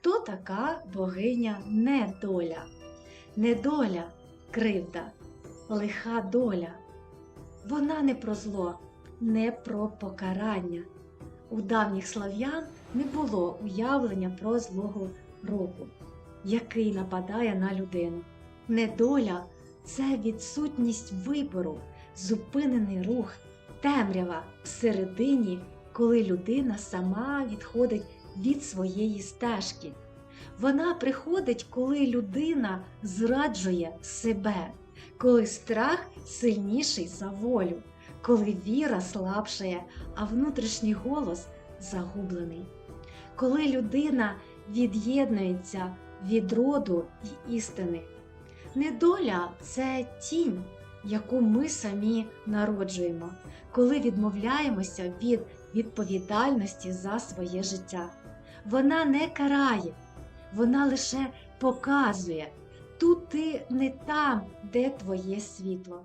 Хто така богиня недоля? Недоля кривда, лиха доля. Вона не про зло, не про покарання. У давніх слав'ян не було уявлення про злого року, який нападає на людину. Недоля це відсутність вибору, зупинений рух, темрява всередині, коли людина сама відходить від своєї стежки. Вона приходить, коли людина зраджує себе, коли страх сильніший за волю, коли віра слабшає, а внутрішній голос загублений. Коли людина від'єднується від роду й істини. Недоля це тінь, яку ми самі народжуємо, коли відмовляємося від відповідальності за своє життя. Вона не карає, вона лише показує тут ти не там, де твоє світло.